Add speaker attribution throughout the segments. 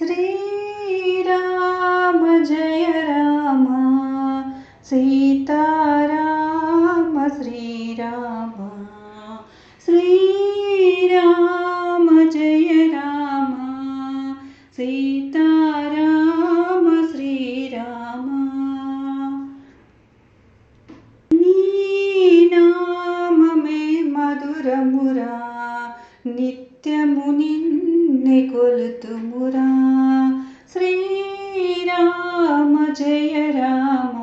Speaker 1: श्री राम जय राम सीता नित्यमुनिकुल तुमुरा श्रीराम जय राम।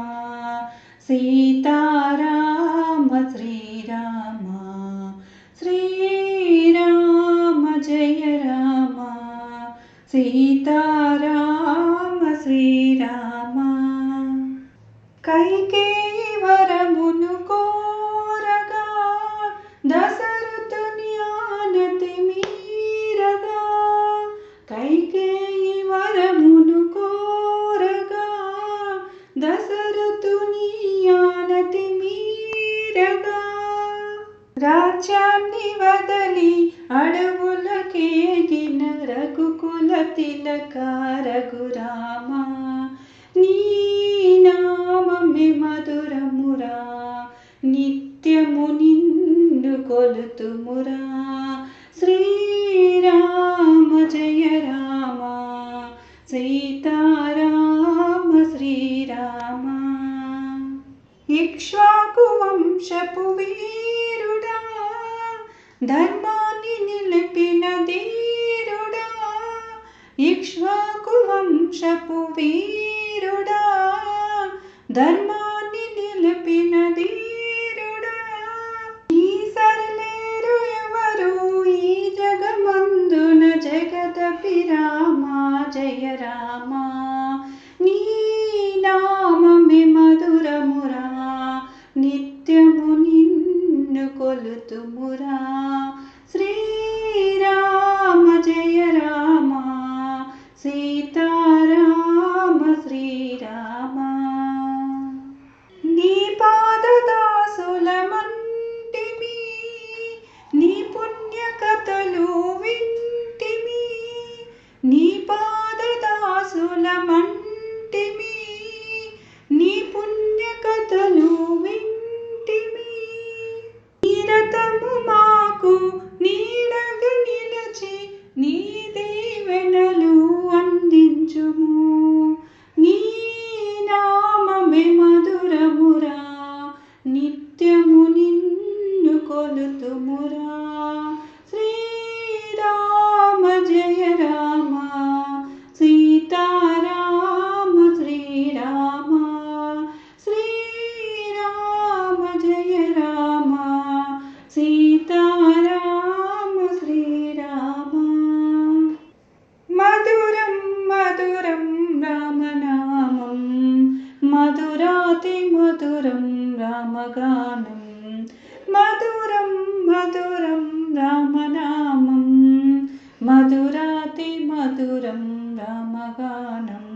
Speaker 1: सीताराम श्रीराम। श्रीराम जय राम। सीताराम श्रीराम। कैके మీరగా రాజ్యాన్ని వదలి అడవులకేగిన రఘుకుల తిలక రఘురామ. నీ నామమే మధురమురా నిత్యము నిన్ను కొలుతుమురా. శ్రీరామ జయ రామ. సీతారామ శ్రీరామ. ఇక్ష్వా వంశపు వీరుడా ధర్మాన్ని నిలిపిన ధీరుడా ఇక్ష్వాకు వంశపు వీరుడా ధర్మాన్ని కొలుతుమురా శ్రీరామ జయ రామ. సీతారామ శ్రీరామ. నీ పాదదాసులమంటిమి నీ పుణ్య కథలు వింటిమి నీ పాదదాసులమంటి मधुरातिमधुरं रामगानं। मधुरं मधुरं रामनामं। मधुरातिमधुरं रामगानम्